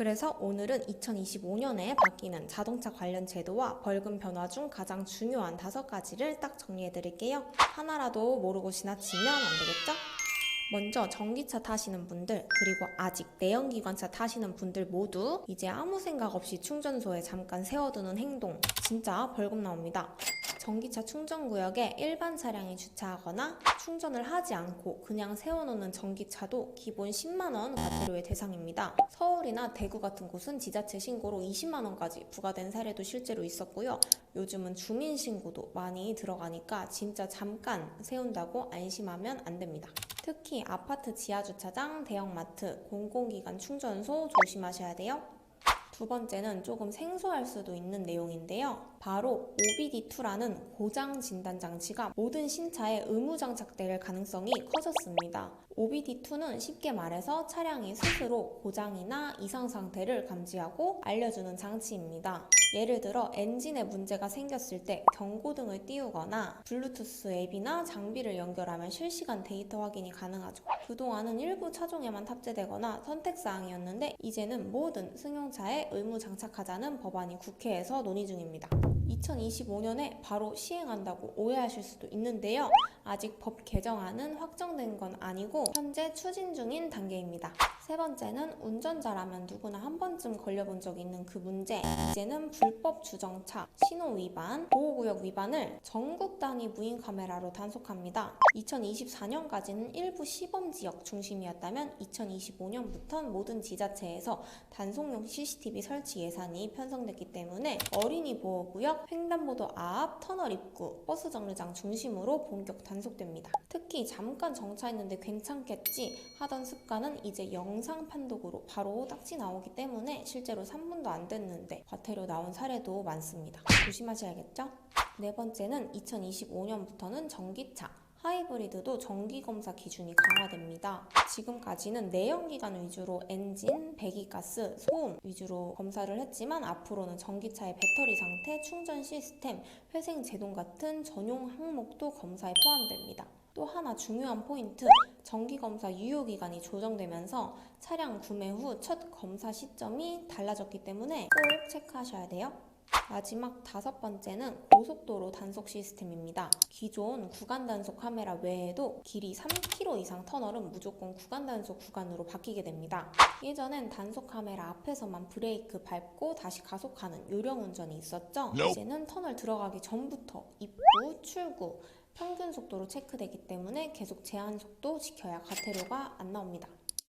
그래서 오늘은 2025년에 바뀌는 자동차 관련 제도와 벌금 변화 중 가장 중요한 다섯 가지를 딱 정리해 드릴게요. 하나라도 모르고 지나치면 안 되겠죠? 먼저 전기차 타시는 분들 그리고 아직 내연기관차 타시는 분들 모두 이제 아무 생각 없이 충전소에 잠깐 세워두는 행동 진짜 벌금 나옵니다. 전기차 충전 구역에 일반 차량이 주차하거나 충전을 하지 않고 그냥 세워놓는 전기차도 기본 10만 원 과태료의 대상입니다. 서울이나 대구 같은 곳은 지자체 신고로 20만 원까지 부과된 사례도 실제로 있었고요. 요즘은 주민 신고도 많이 들어가니까 진짜 잠깐 세운다고 안심하면 안 됩니다. 특히 아파트 지하 주차장, 대형마트, 공공기관 충전소 조심하셔야 돼요. 두 번째는 조금 생소할 수도 있는 내용인데요. 바로 OBD2라는 고장 진단 장치가 모든 신차에 의무 장착될 가능성이 커졌습니다. OBD2는 쉽게 말해서 차량이 스스로 고장이나 이상 상태를 감지하고 알려주는 장치입니다. 예를 들어 엔진에 문제가 생겼을 때 경고등을 띄우거나 블루투스 앱이나 장비를 연결하면 실시간 데이터 확인이 가능하죠. 그동안은 일부 차종에만 탑재되거나 선택사항이었는데 이제는 모든 승용차에 의무 장착하자는 법안이 국회에서 논의 중입니다. 2025년에 바로 시행한다고 오해하실 수도 있는데요. 아직 법 개정안은 확정된 건 아니고 현재 추진 중인 단계입니다. 세 번째는 운전자라면 누구나 한 번쯤 걸려본 적 있는 그 문제. 이제는 불법 주정차, 신호 위반, 보호구역 위반을 전국 단위 무인 카메라로 단속합니다. 2024년까지는 일부 시범 지역 중심이었다면 2025년부터는 모든 지자체에서 단속용 CCTV 설치 예산이 편성됐기 때문에 어린이 보호구역, 횡단보도 앞, 터널 입구, 버스 정류장 중심으로 본격 단속됩니다. 특히 잠깐 정차했는데 괜찮겠지 하던 습관은 이제 영상 판독으로 바로 딱지 나오기 때문에 실제로 3분도 안 됐는데 과태료 나온 사례도 많습니다. 조심하셔야겠죠? 네 번째는 2025년부터는 전기차, 하이브리드도 정기검사 기준이 강화됩니다. 지금까지는 내연기관 위주로 엔진, 배기가스, 소음 위주로 검사를 했지만 앞으로는 전기차의 배터리 상태, 충전 시스템, 회생 제동 같은 전용 항목도 검사에 포함됩니다. 또 하나 중요한 포인트, 정기검사 유효기간이 조정되면서 차량 구매 후 첫 검사 시점이 달라졌기 때문에 꼭 체크하셔야 돼요. 마지막 다섯 번째는 고속도로 단속 시스템입니다. 기존 구간 단속 카메라 외에도 길이 3km 이상 터널은 무조건 구간 단속 구간으로 바뀌게 됩니다. 예전엔 단속 카메라 앞에서만 브레이크 밟고 다시 가속하는 요령 운전이 있었죠. 이제는 터널 들어가기 전부터 입구, 출구, 평균 속도로 체크되기 때문에 계속 제한 속도 지켜야 과태료가 안 나옵니다.